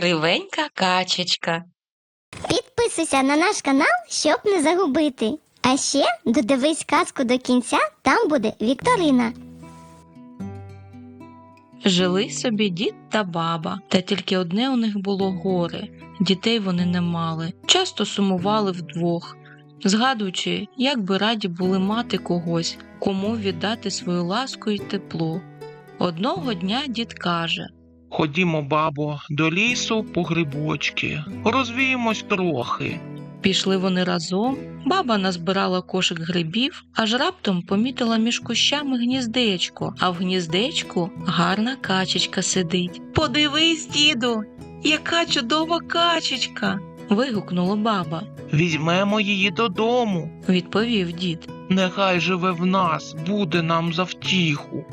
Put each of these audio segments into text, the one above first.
Кривенька качечка. Підписуйся на наш канал, щоб не загубити. А ще додивись казку до кінця, там буде Вікторина. Жили собі дід та баба, та тільки одне у них було горе. Дітей вони не мали, часто сумували вдвох, згадуючи, як би раді були мати когось, кому віддати свою ласку й тепло. Одного дня дід каже Ходімо, бабо, до лісу по грибочки, розвіємось трохи. Пішли вони разом, баба назбирала кошик грибів, аж раптом помітила між кущами гніздечко, а в гніздечку гарна качечка сидить. Подивись, діду, яка чудова качечка. вигукнула баба. Візьмемо її додому. Відповів дід. Нехай живе в нас, буде нам за втіху.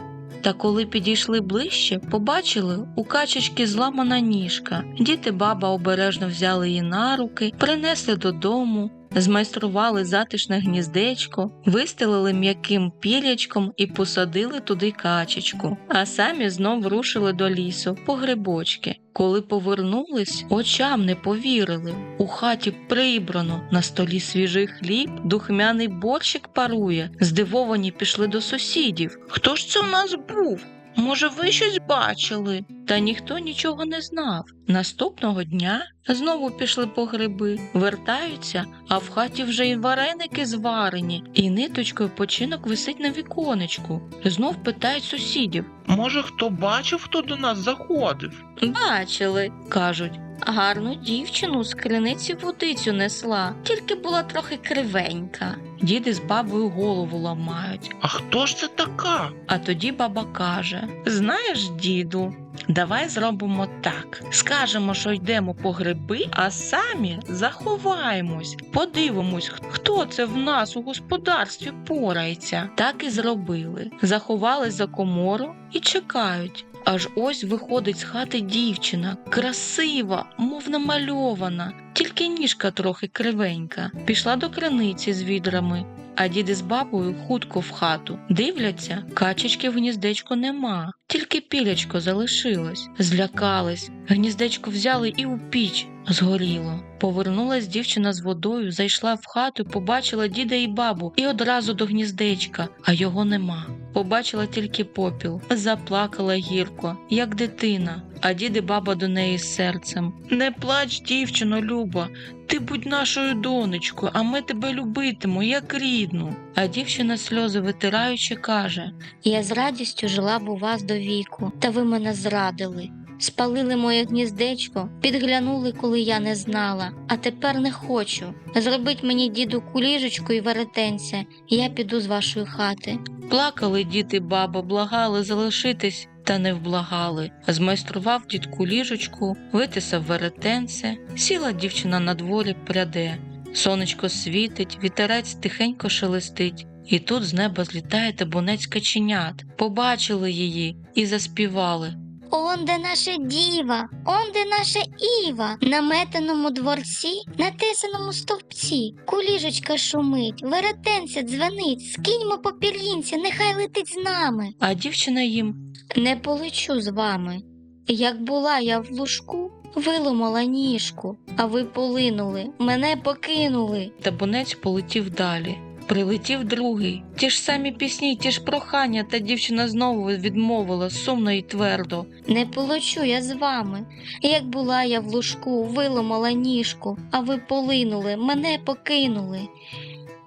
Та коли підійшли ближче, побачили у качечки зламана ніжка. Діти баба обережно взяли її на руки, принесли додому, змайстрували затишне гніздечко, вистелили м'яким пілячком і посадили туди качечку, а самі знов рушили до лісу по грибочки. Коли повернулись, очам не повірили. У хаті прибрано, на столі свіжий хліб, духмяний борщик парує. Здивовані пішли до сусідів. Хто ж це у нас був? Може, ви щось бачили? Та ніхто нічого не знав. Наступного дня знову пішли по гриби, вертаються, а в хаті вже й вареники зварені, і ниточкою починок висить на віконечку. Знов питають сусідів. Може, хто бачив, хто до нас заходив? Бачили, кажуть. Гарну дівчину з криниці водицю несла, тільки була трохи кривенька. Діди з бабою голову ламають. А хто ж це така? А тоді баба каже: Знаєш, діду, давай зробимо так. Скажемо, що йдемо по гриби, а самі заховаємось, подивимось, хто це в нас у господарстві порається. Так і зробили. Заховались за комору і чекають. Аж ось виходить з хати дівчина, красива, мов намальована, тільки ніжка трохи кривенька. Пішла до криниці з відрами, а діди з бабою хутко в хату. Дивляться, качечки в гніздечку нема, тільки пілячко залишилось. Злякались, гніздечко взяли і у піч згоріло. Повернулась дівчина з водою, зайшла в хату, побачила діда і бабу і одразу до гніздечка, а його нема. Побачила тільки попіл, заплакала гірко, як дитина, а дід і баба до неї з серцем. Не плач, дівчино, Люба, ти будь нашою донечкою, а ми тебе любитимо, як рідну. А дівчина сльози витираючи, каже Я з радістю жила б у вас до віку, та ви мене зрадили. Спалили моє гніздечко, підглянули, коли я не знала, а тепер не хочу. Зробить мені діду куліжечку і веретенця, я піду з вашої хати. Плакали діти, баба, благали залишитись, та не вблагали. Змайстрував дідку ліжечку, витисав веретенце, сіла дівчина на дворі пряде. Сонечко світить, вітерець тихенько шелестить. І тут з неба злітає табунець каченят. Побачили її і заспівали. Он де наша діва, он де наша Іва, на метеному дворці, на тесаному стовпці, куліжечка шумить, веретенця дзвенить, скиньмо попір'їнця, нехай летить з нами. А дівчина їм Не полечу з вами. Як була я в лужку, виломала ніжку, а ви полинули, мене покинули. табунець полетів далі. Прилетів другий. Ті ж самі пісні, ті ж прохання, та дівчина знову відмовила сумно і твердо. Не полечу я з вами. Як була я в лужку, виломала ніжку, а ви полинули, мене покинули.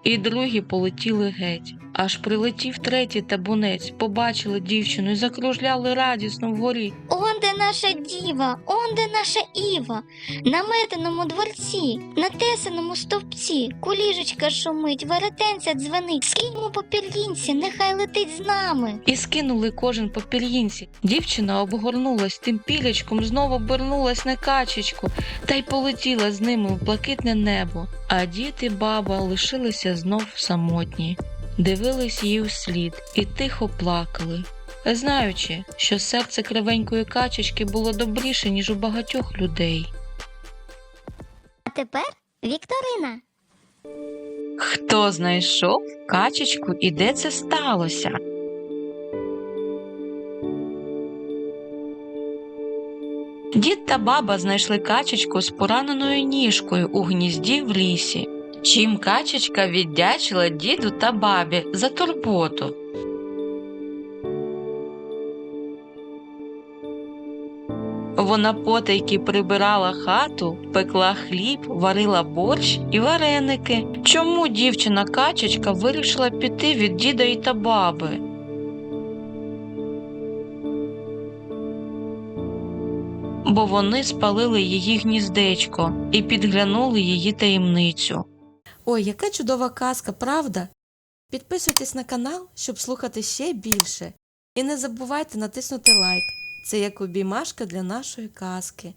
І другі полетіли геть. Аж прилетів третій табунець, побачили дівчину і закружляли радісно вгорі. Он де наша діва, он де наша Іва, на метеному дворці, на тесаному стовпці, куліжечка шумить, веретенця дзвенить, скиньмо попір'їнці, нехай летить з нами. І скинули кожен по пір'їнці. Дівчина обгорнулась тим пілячком, знову обернулась на качечку та й полетіла з ними в блакитне небо. А діти баба лишилися знов самотні, дивились їй услід і тихо плакали, знаючи, що серце кривенької качечки було добріше, ніж у багатьох людей. А тепер Вікторина. Хто знайшов качечку і де це сталося? Дід та баба знайшли качечку з пораненою ніжкою у гнізді в лісі. Чим качечка віддячила діду та бабі за турботу. Вона потайки прибирала хату, пекла хліб, варила борщ і вареники. Чому дівчина качечка вирішила піти від діда і та баби? Бо вони спалили її гніздечко і підглянули її таємницю. Ой, яка чудова казка, правда? Підписуйтесь на канал, щоб слухати ще більше. І не забувайте натиснути лайк. Це як обіймашка для нашої казки.